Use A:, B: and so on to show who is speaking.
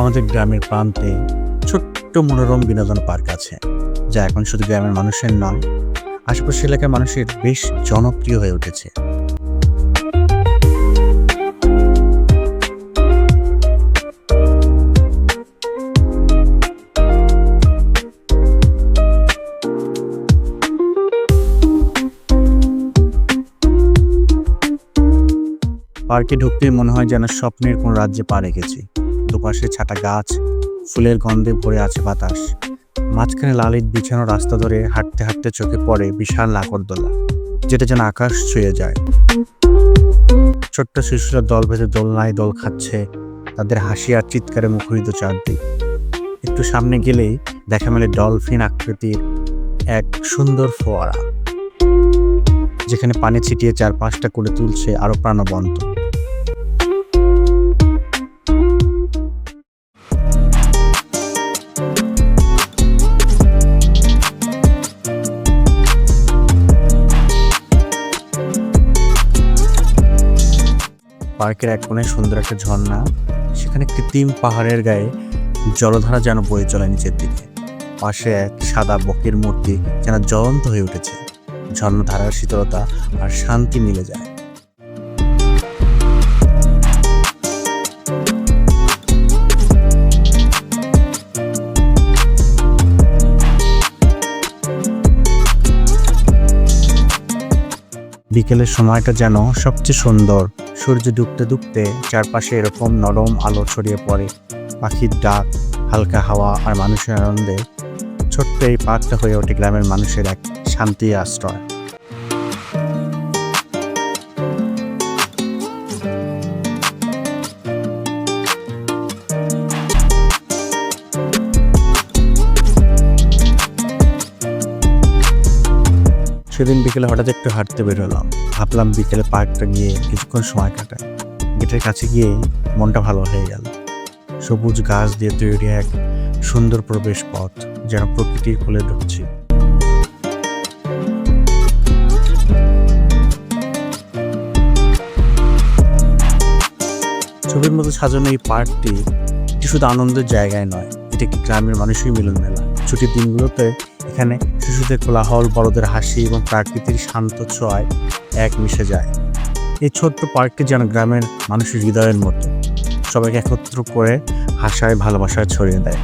A: আমাদের গ্রামের প্রান্তে ছোট্ট মনোরম বিনোদন পার্ক আছে, যা এখন শুধু গ্রামের মানুষের নয়, আশেপাশের এলাকার মানুষের বেশ জনপ্রিয় হয়ে উঠেছে। পার্কে ঢুকতেই মনে হয় যেন স্বপ্নের কোন রাজ্যে পা রেখেছি। দুপাশে ছাটা গাছ, ফুলের গন্ধে ভরে আছে বাতাস। মাঝখানে লালিত বিছানো রাস্তা ধরে হাঁটতে হাঁটতে চোখে পড়ে বিশাল নাকরদোলা যেটা যেন আকাশ ছুঁয়ে যায়। ছোট্ট শিশুরা দল বেঁধে দোলনায় দোল খাচ্ছে, তাদের হাসি আর চিৎকারে মুখরিত চারদিক। একটু সামনে গেলেই দেখা মেলে ডলফিন আকৃতির এক সুন্দর ফোয়ারা, যেখানে পানি ছিটিয়ে চারপাশটা করে তুলছে আরও প্রাণবন্ত। পার্কের এক কোণে সুন্দর একটা ঝর্ণা, সেখানে কৃত্রিম পাহাড়ের গায়ে জলধারা যেন বয়ে চলে নিচের দিকে। পাশে এক সাদা বকের মূর্তি যেন জ্বলন্ত হয়ে উঠেছে। ঝর্ণাধারার শীতলতা আর শান্তি মিলে যায়। বিকেলের সময়টা যেন সবচেয়ে সুন্দর। সূর্য ডুবতে ডুবতে চারপাশে এরকম নরম আলো ছড়িয়ে পড়ে। পাখির ডাক, হালকা হাওয়া আর মানুষের আনন্দে ছোট্ট এই পার্কটা হয়ে ওঠে গ্রামের মানুষের এক শান্তি আশ্রয়। সেদিন বিকেলে হঠাৎ একটু হাঁটতে বেরোলাম। ভাবলাম বিকেলে পার্কটা গিয়ে কিছুক্ষণ সময় কাটাই। গেটের কাছে গিয়ে মনটা ভালো হয়ে গেল। সবুজ গাছ দিয়ে তৈরি এক সুন্দর প্রবেশ পথ যেন প্রকৃতির কোলে ঢুকছি। ছবির মতো সাজানো এই পার্কটি শুধু আনন্দের জায়গায় নয়, এটা গ্রামের মানুষই মিলন মেলা ছুটির দিনগুলোতে এখানে শিশুদের কোলাহল, বড়দের হাসি এবং প্রাকৃতির শান্ত ছোঁয়ায় এক মিশে যায়। এই ছোট্ট পার্কটি যেন গ্রামের মানুষের হৃদয়ের মতো। সবাইকে একত্র করে হাসায়, ভালোবাসায় ছড়িয়ে দেয়।